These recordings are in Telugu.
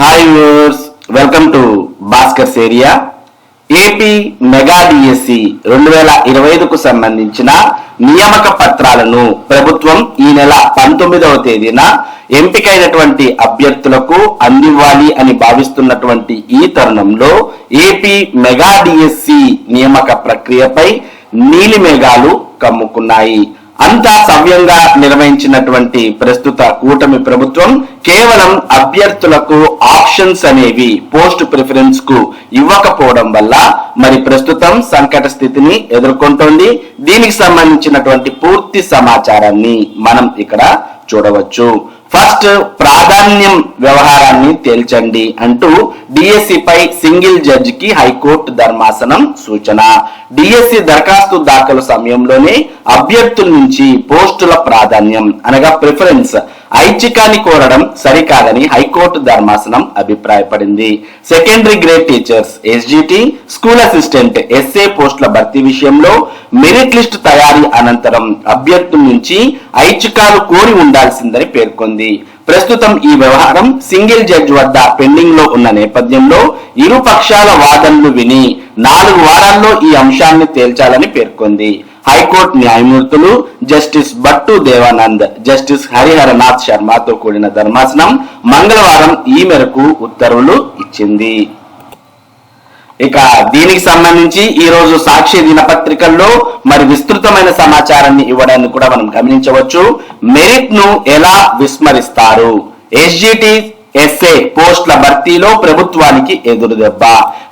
Hi viewers welcome to Bhaskar's area AP mega DSC రెండు వేల ఇరవై ఐదుకు సంబంధించిన నియామక పత్రాలను ప్రభుత్వం ఈ నెల పంతొమ్మిదవ తేదీన ఎంపికైనటువంటి అభ్యర్థులకు అందివ్వాలి అని భావిస్తున్నటువంటి ఈ తరుణంలో ఏపీ మెగా డిఎస్సి నియామక ప్రక్రియపై నీలి మేఘాలు కమ్ముకున్నాయి. అంతా సవ్యంగా నిర్వహించినటువంటి ప్రస్తుత కూటమి ప్రభుత్వం కేవలం అభ్యర్థులకు ఆప్షన్స్ అనేవి పోస్ట్ ప్రిఫరెన్స్కు ఇవ్వకపోవడం వల్ల మరి ప్రస్తుతం సంకట స్థితిని ఎదుర్కొంటోంది. దీనికి సంబంధించినటువంటి పూర్తి సమాచారాన్ని మనం ఇక్కడ చూడవచ్చు. ఫస్ట్ ప్రాధాన్యం వ్యవహారాన్ని తేల్చండి అంటూ డిఎస్సి పై సింగిల్ జడ్జికి హైకోర్టు ధర్మాసనం సూచన. డిఎస్సి దరఖాస్తు దాఖలు సమయంలోనే అభ్యర్థుల నుంచి పోస్టుల ప్రాధాన్యం అనగా ప్రిఫరెన్స్. ఐచ్ఛికాన్ని కోరడం సరికాదని హైకోర్టు ధర్మాసనం అభిప్రాయపడింది. Secondary grade teachers SGT school assistant SA పోస్టుల భర్తీ విషయంలో మెరిట్ లిస్ట్ తయారీ అనంతరం అభ్యర్థుల నుంచి ఐచ్ఛికాలు కోరి ఉండాల్సిందని పేర్కొంది. ప్రస్తుతం ఈ వ్యవహారం సింగిల్ జడ్జ్ వద్ద పెండింగ్లో ఉన్న నేపథ్యంలో ఇరు పక్షాల వాదనలు విని నాలుగు వారాల్లో ఈ అంశాన్ని తేల్చాలని పేర్కొంది. హైకోర్టు న్యాయమూర్తులు జస్టిస్ బట్టు దేవానంద్ జస్టిస్ హరిహరనాథ్ శర్మతో కూడిన ధర్మాసనం మంగళవారం ఈ మేరకు ఉత్తర్వులు ఇచ్చింది. ఇక దీనికి సంబంధించి ఈ రోజు సాక్షి దినపత్రికల్లో మరి విస్తృతమైన సమాచారాన్ని ఇవ్వడాన్ని కూడా మనం గమనించవచ్చు. మెరిట్ను ఎలా విస్మరిస్తారు? ఎస్జిటి ఎస్ఏ పోస్టుల భర్తీలో ప్రభుత్వానికి ఎదురుదెబ్బ.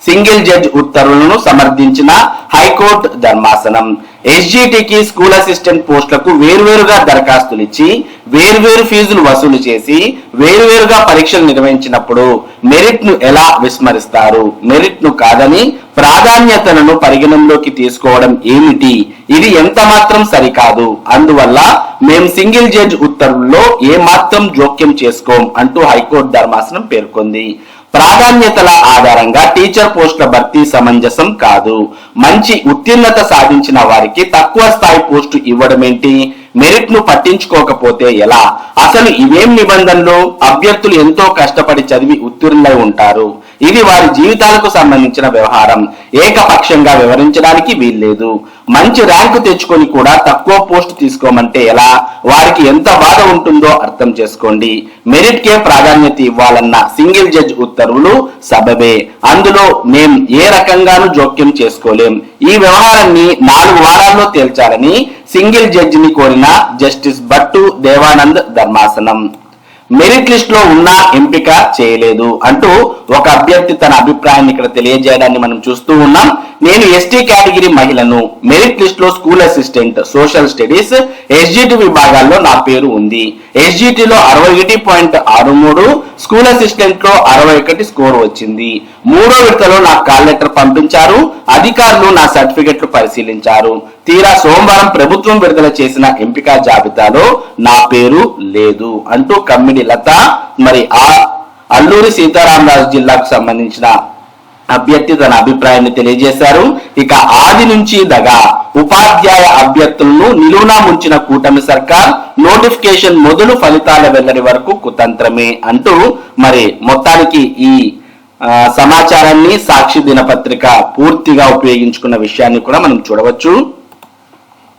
సింగిల్ జడ్జ్ ఉత్తర్వులను సమర్థించిన హైకోర్టు ధర్మాసనం. ఎస్జిటికి స్కూల్ అసిస్టెంట్ పోస్టులకు వేర్వేరుగా దరఖాస్తులు ఇచ్చి వేర్వేరు ఫీజులు వసూలు చేసి వేరువేరుగా పరీక్షలు నిర్వహించినప్పుడు మెరిట్ను ఎలా విస్మరిస్తారు? మెరిట్ను కాదని ప్రాధాన్యతలను పరిగణనలోకి తీసుకోవడం ఏమిటి? ఇది ఎంత మాత్రం సరికాదు. అందువల్ల మేం సింగిల్ జడ్జ్ ఉత్తర్వుల్లో ఏ మాత్రం జోక్యం చేసుకోం అంటూ హైకోర్టు ధర్మాసనం పేర్కొంది. ప్రాధాన్యతల ఆధారంగా టీచర్ పోస్టుల భర్తీ సమంజసం కాదు. మంచి ఉత్తీర్ణత సాధించిన వారికి తక్కువ స్థాయి పోస్టు ఇవ్వడమేంటి? మెరిట్ను పట్టించుకోకపోతే ఎలా? అసలు ఇవేం నిబంధనలు? అభ్యర్థులు ఎంతో కష్టపడి చదివి ఉత్తీర్ణులై ఉంటారు. ఇది వారి జీవితాలకు సంబంధించిన వ్యవహారం. ఏకపక్షంగా వివరించడానికి వీల్లేదు. మంచి ర్యాంకు తెచ్చుకొని కూడా తక్కువ పోస్ట్ తీసుకోమంటే ఎలా? వారికి ఎంత బాధ ఉంటుందో అర్థం చేసుకోండి. మెరిట్ కే ప్రాధాన్యత ఇవ్వాలన్న సింగిల్ జడ్జ్ ఉత్తర్వులు సబబే. అందులో మేం ఏ రకంగానూ జోక్యం చేసుకోలేం. ఈ వ్యవహారాన్ని నాలుగు వారాల్లో తేల్చాలని సింగిల్ జడ్జిని కోరిన జస్టిస్ భట్టు దేవానంద్ ధర్మాసనం. మెరిట్ లిస్ట్లో ఉన్నా ఎంపిక చేయలేదు అంటూ ఒక అభ్యర్థి తన అభిప్రాయాన్ని ఇక్కడ తెలియజేయడాన్ని మనం చూస్తూ ఉన్నాం. నేను ఎస్టీ కేటగిరీ మహిళను మెరిట్ లిస్ట్లో school assistant social studies SGT విభాగాల్లో నా పేరు ఉంది. ఎస్జిటి లో అరవై ఒకటి పాయింట్ ఆరు మూడు స్కూల్ అసిస్టెంట్లో అరవై ఒకటి స్కోర్ వచ్చింది. మూడో విడతలో నాకు కాల్ లెటర్ పంపించారు. అధికారులు నా సర్టిఫికెట్లు పరిశీలించారు. తీరా సోమవారం ప్రభుత్వం విడుదల చేసిన ఎంపిక జాబితాలో నా పేరు లేదు అంటూ కమ్మిడి లత మరి ఆ అల్లూరి సీతారామరాజు జిల్లాకు సంబంధించిన అభ్యర్థి తన అభిప్రాయాన్ని తెలియజేశారు. ఇక ఆది నుంచి దగా ఉపాధ్యాయ అభ్యర్థులను నిలువునా ముంచిన కూటమి సర్కార్ నోటిఫికేషన్ మొదలు ఫలితాల వెల్లడి వరకు కుతంత్రమే అంటూ మరి మొత్తానికి ఈ సమాచారాన్ని సాక్షి దినపత్రిక పూర్తిగా ఉపయోగించుకున్న విషయాన్ని కూడా మనం చూడవచ్చు.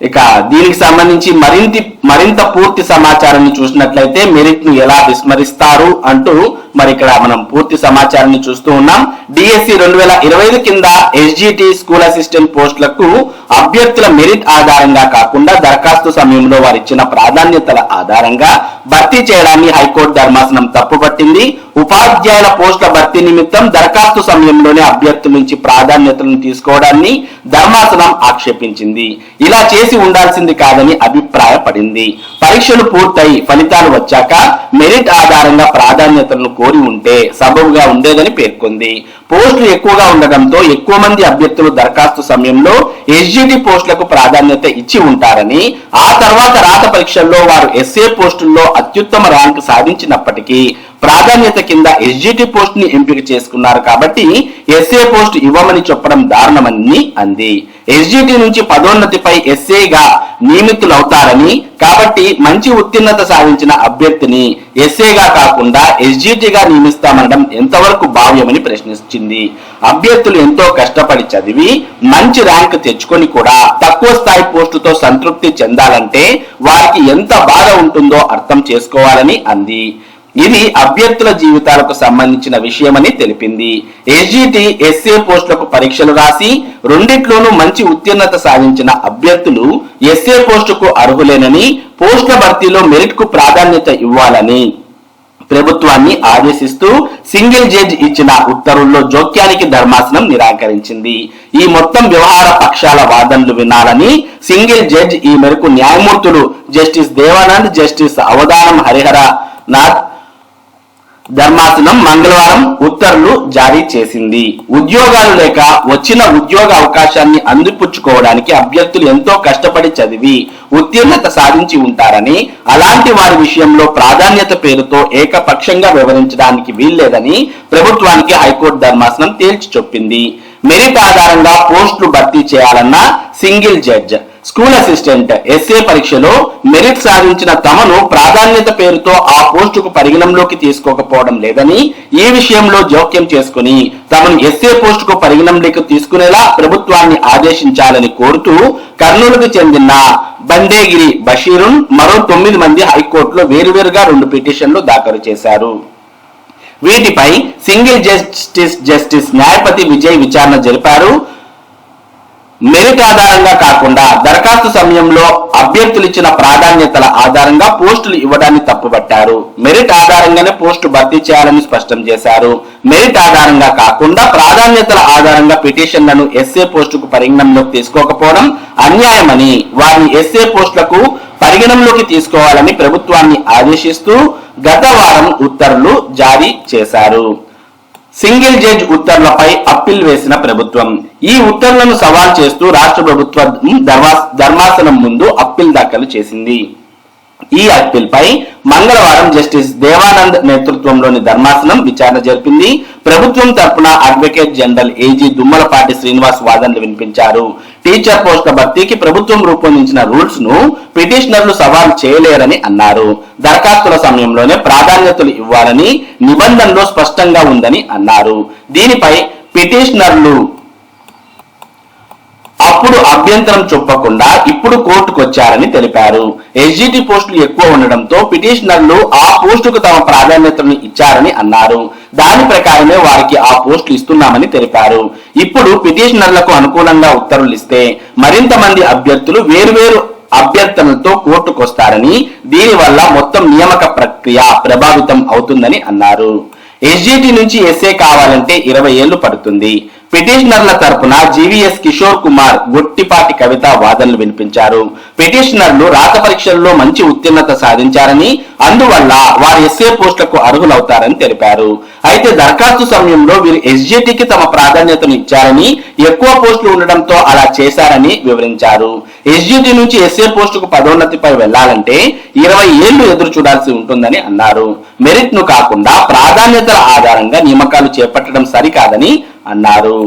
ఇక దీనికి సంబంధించి మరింత మరింత పూర్తి సమాచారాన్ని చూసినట్లయితే మెరిట్ను ఎలా విస్మరిస్తారు అంటూ మరి ఇక్కడ మనం పూర్తి సమాచారాన్ని చూస్తూ ఉన్నాం. డిఎస్సి రెండు వేల ఇరవై ఐదు కింద ఎస్జిటి స్కూల్ అసిస్టెంట్ పోస్టులకు అభ్యర్థుల మెరిట్ ఆధారంగా కాకుండా దరఖాస్తు సమయంలో వారు ఇచ్చిన ప్రాధాన్యతల ఆధారంగా భర్తీ చేయడాన్ని హైకోర్టు ధర్మాసనం తప్పుపట్టింది. ఉపాధ్యాయుల పోస్టుల భర్తీ నిమిత్తం దరఖాస్తు సమయంలోనే అభ్యర్థుల నుంచి ప్రాధాన్యతలను తీసుకోవడాన్ని ధర్మాసనం ఆక్షేపించింది. ఇలా చేసి ఉండాల్సింది కాదని అభిప్రాయపడింది. పరీక్షలు పూర్తయి ఫలితాలు వచ్చాక మెరిట్ ఆధారంగా ప్రాధాన్యతలను కోరి ఉంటే సబబుగా ఉండేదని పేర్కొంది. పోస్టులు ఎక్కువగా ఉండడంతో ఎక్కువ మంది అభ్యర్థులు దరఖాస్తు సమయంలో ఎస్జిటి పోస్టులకు ప్రాధాన్యత ఇచ్చి ఉంటారని ఆ తర్వాత రాత పరీక్షల్లో వారు ఎస్ఏ పోస్టుల్లో అత్యుత్తమ ర్యాంకు సాధించినప్పటికీ ప్రాధాన్యత కింద ఎస్జిటి పోస్ట్ని ఎంపిక చేసుకున్నారు కాబట్టి ఎస్ఏ పోస్ట్ ఇవ్వమని చెప్పడం దారుణమని అంది. ఎస్జిటి నుంచి పదోన్నతిపై ఎస్ఏగా నియమితులవుతారని కాబట్టి మంచి ఉత్తీర్ణత సాధించిన అభ్యర్థిని ఎస్ఏగా కాకుండా ఎస్జిటిగా నియమిస్తామనడం ఎంతవరకు భావ్యమని ప్రశ్నించింది. అభ్యర్థులు ఎంతో కష్టపడి చదివి మంచి ర్యాంక్ తెచ్చుకొని కూడా తక్కువ స్థాయి పోస్టుతో సంతృప్తి చెందాలంటే వారికి ఎంత బాధ ఉంటుందో అర్థం చేసుకోవాలని అంది. ఇది అభ్యర్థుల జీవితాలకు సంబంధించిన విషయమని తెలిపింది. ఎస్జిటి ఎస్ఏ పోస్టులకు పరీక్షలు రాసి రెండిట్లోనూ మంచి ఉత్తీర్ణత సాధించిన అభ్యర్థులు ఎస్ఏ పోస్టుకు అర్హులేనని పోస్టుల భర్తీలో మెరిట్కు ప్రాధాన్యత ఇవ్వాలని ప్రభుత్వాన్ని ఆదేశిస్తూ సింగిల్ జడ్జ్ ఇచ్చిన ఉత్తర్వుల్లో జోక్యానికి ధర్మాసనం నిరాకరించింది. ఈ మొత్తం వ్యవహార పక్షాల వాదనలు వినాలని సింగిల్ జడ్జ్ ఈ మేరకు న్యాయమూర్తులు జస్టిస్ దేవానంద్ జస్టిస్ అవధానం హరిహర నాథ్ ధర్మాసనం మంగళవారం ఉత్తర్వులు జారీ చేసింది. ఉద్యోగాలు లేక వచ్చిన ఉద్యోగ అవకాశాన్ని అందిపుచ్చుకోవడానికి అభ్యర్థులు ఎంతో కష్టపడి చదివి ఉత్తీర్ణత సాధించి ఉంటారని అలాంటి వారి విషయంలో ప్రాధాన్యత పేరుతో ఏకపక్షంగా వివరించడానికి వీల్లేదని ప్రభుత్వానికి హైకోర్టు ధర్మాసనం తేల్చి చెప్పింది. మెరిట్ ఆధారంగా పోస్టులు భర్తీ చేయాలన్న single judge school assistant SA పరీక్షలో మెరిట్ సాధించిన తమను ప్రాధాన్యత పేరుతో ఆ పోస్టుకు పరిగణంలోకి తీసుకోకపోవడం లేదని ఈ విషయంలో జోక్యం చేసుకుని తమను ఎస్ఏ పోస్టుకు పరిగణంలోకి తీసుకునేలా ప్రభుత్వాన్ని ఆదేశించాలని కోరుతూ కర్నూలుకు చెందిన బండేగిరి బషీరున్ మరో తొమ్మిది మంది హైకోర్టులో వేరువేరుగా రెండు పిటిషన్లు దాఖలు చేశారు. వీటిపై single justice justice Nyapathi Vijay విచారణ జరిపారు. మెరిట్ ఆధారంగా కాకుండా దరఖాస్తు సమయంలో అభ్యర్థులు ఇచ్చిన ప్రాధాన్యతల ఆధారంగా పోస్టులు ఇవ్వడాన్ని తప్పుపట్టారు. మెరిట్ ఆధారంగానే పోస్టు భర్తీ చేయాలని స్పష్టం చేశారు. మెరిట్ ఆధారంగా కాకుండా ప్రాధాన్యతల ఆధారంగా పిటిషన్లను ఎస్ఏ పోస్టుకు పరిగణంలోకి తీసుకోకపోవడం అన్యాయమని వారిని ఎస్ఏ పోస్టులకు పరిగణనలోకి తీసుకోవాలని ప్రభుత్వాన్ని ఆదేశిస్తూ గత వారం ఉత్తర్వులు జారీ చేశారు. సింగిల్ జడ్జ్ ఉత్తర్వులపై అప్పీల్ వేసిన ప్రభుత్వం. ఈ ఉత్తర్వులను సవాల్ చేస్తూ రాష్ట్ర ప్రభుత్వం ధర్మా- ధర్మాసనం ముందు అప్పీల్ దాఖలు చేసింది. ఈ అప్పీల్పై మంగళవారం జస్టిస్ దేవానంద్ నేతృత్వంలోని ధర్మాసనం విచారణ జరిపింది. ప్రభుత్వం తరపున advocate general AG Dummalapati Srinivas వాదనలు వినిపించారు. టీచర్ పోస్టుల భర్తీకి ప్రభుత్వం రూపొందించిన రూల్స్ను పిటిషనర్లు సవాల్ చేయలేరని అన్నారు. దరఖాస్తుల సమయంలోనే ప్రాధాన్యతలు ఇవ్వాలని నిబంధనలో స్పష్టంగా ఉందని అన్నారు. దీనిపై పిటిషనర్లు అప్పుడు అభ్యంతరం చూపకుండా ఇప్పుడు కోర్టుకు వచ్చారని తెలిపారు ఎస్జిటి పోస్టులు ఎక్కువ ఉండడంతో పిటిషనర్లు ఆ పోస్టుకు తమ ప్రాధాన్యతను ఇచ్చారని అన్నారు. దాని ప్రకారమే వారికి ఆ పోస్టులు ఇస్తున్నామని తెలిపారు. ఇప్పుడు పిటిషనర్లకు అనుకూలంగా ఉత్తర్వులు ఇస్తే మరింత మంది అభ్యర్థులు వేరువేరు అభ్యర్థనలతో కోర్టుకు వస్తారని దీనివల్ల మొత్తం నియామక ప్రక్రియ ప్రభావితం అవుతుందని అన్నారు. ఎస్జిటి నుంచి ఎస్ఏ కావాలంటే ఇరవై ఏళ్ళు పడుతుంది. పిటిషనర్ల తరపున జీవీఎస్ కిషోర్ కుమార్ గొట్టిపాటి కవిత వాదనలు వినిపించారు. పిటిషనర్లు రాత పరీక్షల్లో మంచి ఉత్తీర్ణత సాధించారని అందువల్ల వారు ఎస్ఏ పోస్టులకు అర్హులవుతారని తెలిపారు. అయితే దరఖాస్తు సమయంలో వీరు ఎస్జిటికి తమ ప్రాధాన్యతను ఇచ్చారని ఎక్కువ పోస్టులు ఉండడంతో అలా చేశారని వివరించారు. ఎస్జిటి నుంచి ఎస్ఏ పోస్టుకు పదోన్నతిపై వెళ్ళాలంటే ఇరవై ఏళ్ళు ఎదురు చూడాల్సి ఉంటుందని అన్నారు. మెరిట్ను కాకుండా ప్రాధాన్యతల ఆధారంగా నియామకాలు చేపట్టడం సరికాదని అన్నారు.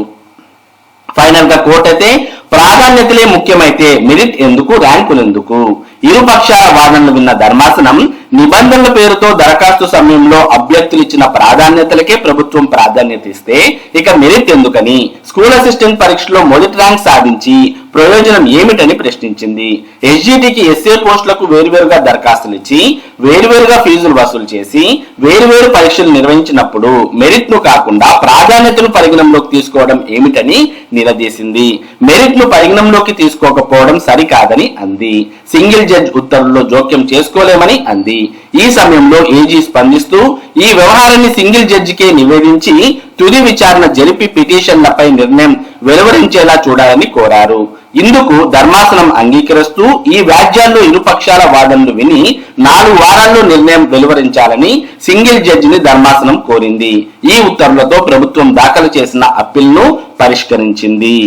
ఫైనల్గా కోర్టు అయితే ప్రాధాన్యతలే ముఖ్యమైతే మెరిట్ ఎందుకు ర్యాంకులు ఎందుకు? ఇరు పక్షాల వాదనలు విన్న ధర్మాసనం నిబంధనల పేరుతో దరఖాస్తు సమయంలో అభ్యర్థులు ఇచ్చిన ప్రాధాన్యతలకే ప్రభుత్వం ప్రాధాన్యత ఇస్తే ఇక మెరిట్ ఎందుకని? స్కూల్ అసిస్టెంట్ పరీక్షలో మొదటి ర్యాంక్ సాధించి ప్రయోజనం ఏమిటని ప్రశ్నించింది. ఎస్జిటికి ఎస్ఏ పోస్టులకు వేరువేరుగా దరఖాస్తులు ఇచ్చి వేరువేరుగా ఫీజులు వసూలు చేసి వేరువేరు పరీక్షలు నిర్వహించినప్పుడు మెరిట్ను కాకుండా ప్రాధాన్యతను పరిగణంలోకి తీసుకోవడం ఏమిటని నిలదీసింది. మెరిట్ను పరిగణంలోకి తీసుకోకపోవడం సరికాదని అంది. సింగిల్ జడ్జ్ ఉత్తర్వుల్లో జోక్యం చేసుకోలేమని అంది. ఈ సమయంలో ఏజీ స్పందిస్తూ ఈ వ్యవహారాన్ని సింగిల్ జడ్జికే నివేదించి తుది విచారణ జరిపి పిటిషన్లపై నిర్ణయం వెలువరించేలా చూడాలని కోరారు. ఇందుకు ధర్మాసనం అంగీకరిస్తూ ఈ వ్యాజ్యాల్లో ఇరుపక్షాల వాదనలు విని నాలుగు వారాల్లో నిర్ణయం వెలువరించాలని సింగిల్ జడ్జిని ధర్మాసనం కోరింది. ఈ ఉత్తర్వులతో ప్రభుత్వం దాఖలు చేసిన అప్పీల్ను పరిష్కరించింది.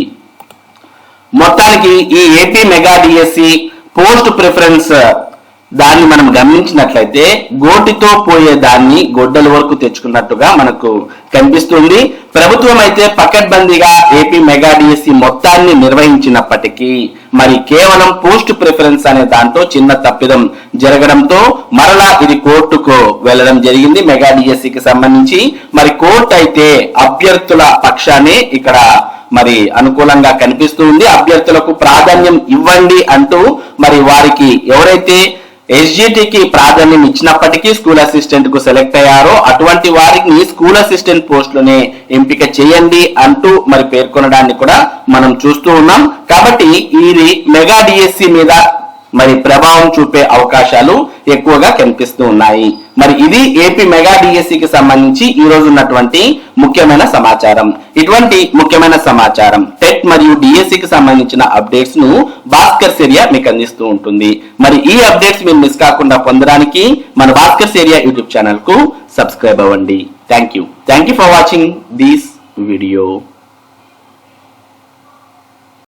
మొత్తానికి ఈ AP mega DSC post preference దాన్ని మనం గమనించినట్లయితే గోటితో పోయే దాన్ని గొడ్డల వరకు తెచ్చుకున్నట్టుగా మనకు కనిపిస్తుంది. ప్రభుత్వం అయితే పకడ్బందీగా ఏపీ మెగా డిఎస్సి మొత్తాన్ని నిర్వహించినప్పటికీ మరి కేవలం పోస్ట్ ప్రిఫరెన్స్ అనే దాంతో చిన్న తప్పిదం జరగడంతో మరలా ఇది కోర్టుకు వెళ్ళడం జరిగింది మెగా డిఎస్సికి సంబంధించి. మరి కోర్టు అయితే అభ్యర్థుల పక్షాన్ని ఇక్కడ మరి అనుకూలంగా కనిపిస్తూ ఉంది. అభ్యర్థులకు ప్రాధాన్యం ఇవ్వండి అంటూ మరి వారికి ఎవరైతే ఎస్జిటికి ప్రాధాన్యం ఇచ్చినప్పటికీ స్కూల్ అసిస్టెంట్కు సెలెక్ట్ అయ్యారో అటువంటి వారికి స్కూల్ అసిస్టెంట్ పోస్టులనే ఎంపిక చేయండి అంటూ మరి పేర్కొనడాన్ని కూడా మనం చూస్తూ ఉన్నాం. కాబట్టి ఇది మెగా డిఎస్సి మీద మరి ప్రభావం చూపే అవకాశాలు ఎక్కువగా కనిపిస్తూ ఉన్నాయి. మరి ఇది ఏపీ మెగా డిఎస్సికి సంబంధించి ఈ రోజు ఉన్నటువంటి ముఖ్యమైన సమాచారం. ఇటువంటి ముఖ్యమైన సమాచారం టెట్ మరియు డిఎస్సికి సంబంధించిన అప్డేట్స్ను భాస్కర్ సేరియా మీకు అందిస్తూ ఉంటుంది. మరి ఈ అప్డేట్స్ మీరు మిస్ కాకుండా పొందడానికి మన భాస్కర్ సేరియా యూట్యూబ్ ఛానల్కు సబ్స్క్రైబ్ అవ్వండి. Thank you thank you for watching this video